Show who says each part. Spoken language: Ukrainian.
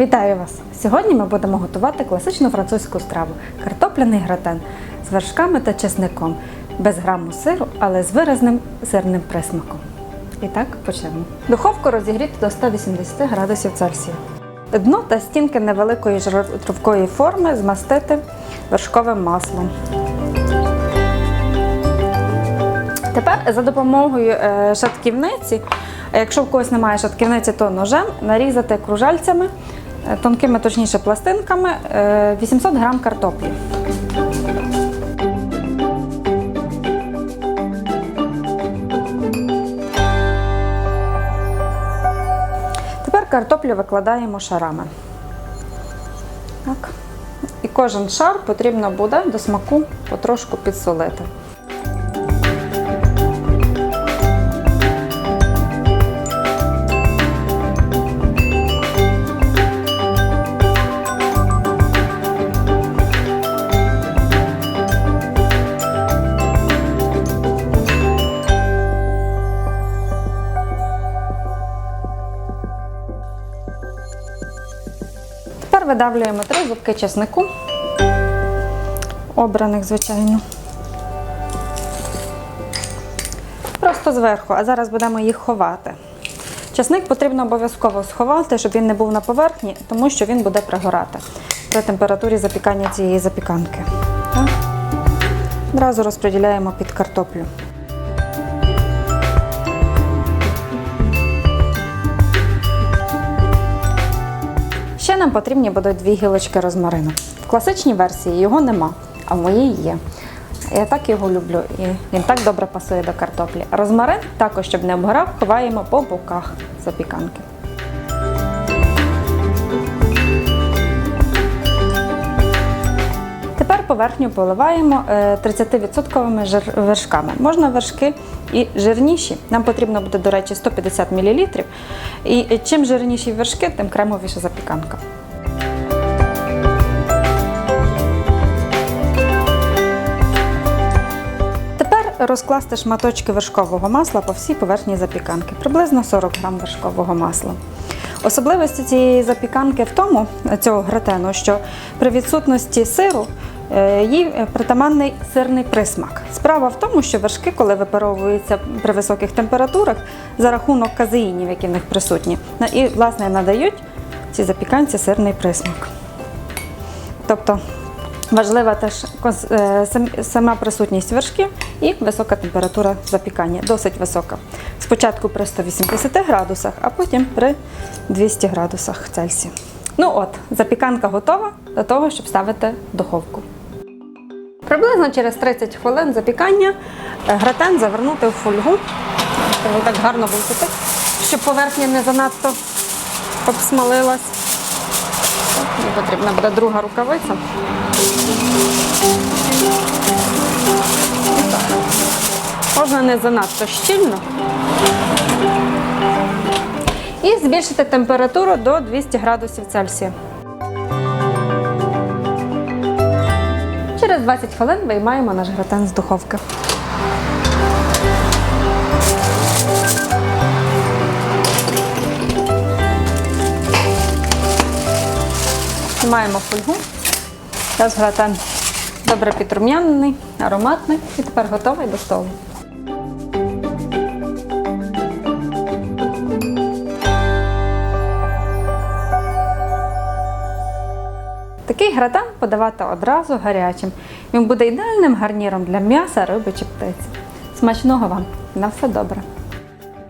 Speaker 1: Вітаю вас! Сьогодні ми будемо готувати класичну французьку страву картопляний гратен з вершками та чесником, без граму сиру, але з виразним сирним присмаком. І так почнемо. Духовку розігріти до 180 градусів Цельсія. Дно та стінки невеликої жирової форми змастити вершковим маслом. Тепер за допомогою е, шатківниці, якщо в когось немає шатківниці, то ножем нарізати кружальцями, тонкими, точніше, пластинками е, 800 грам картоплі. Тепер картоплю викладаємо шарами. Так. І кожен шар потрібно буде до смаку потрошку підсолити. Тепер видавлюємо три зубки чеснику, обраних, звичайно. Просто зверху, а зараз будемо їх ховати. Чесник потрібно обов'язково сховати, щоб він не був на поверхні, тому що він буде пригорати при температурі запікання цієї запіканки. Так. Одразу розподіляємо під картоплю. Нам потрібні будуть дві гілочки розмарину. В класичній версії його нема, а в моїй є. Я так його люблю і він так добре пасує до картоплі. Розмарин також, щоб не обгорав, ховаємо по боках запіканки. Тепер поверхню поливаємо е, 30% жир- вершками. Можна вершки і жирніші. Нам потрібно буде, до речі, 150 мл. І чим жирніші вершки, тим кремовіша запіканка. Розкласти шматочки вершкового масла по всій поверхні запіканки, приблизно 40 грам вершкового масла. Особливості цієї запіканки в тому, цього гратену, що при відсутності сиру е, їй притаманний сирний присмак. Справа в тому, що вершки, коли випаровуються при високих температурах, за рахунок казеїнів, які в них присутні, і власне надають цій запіканці сирний присмак. Тобто важлива теж е, сам- сама присутність вершків і висока температура запікання, досить висока. Спочатку при 180 градусах, а потім при 200 градусах Цельсія. Ну от, запіканка готова до того, щоб ставити в духовку. Приблизно через 30 хвилин запікання е, гратен завернути в фольгу. Так гарно висити, щоб поверхня не занадто обсмалилась. Потрібна буде друга рукавиця. Можна не занадто щільно. І збільшити температуру до 200 градусів Цельсія. Через 20 хвилин виймаємо наш гратен з духовки. Знімаємо фольгу. Зараз гратен добре підрум'янений, ароматний і тепер готовий до столу. Такий гратен подавати одразу гарячим. Він буде ідеальним гарніром для м'яса, риби чи птиці. Смачного вам! На все добре!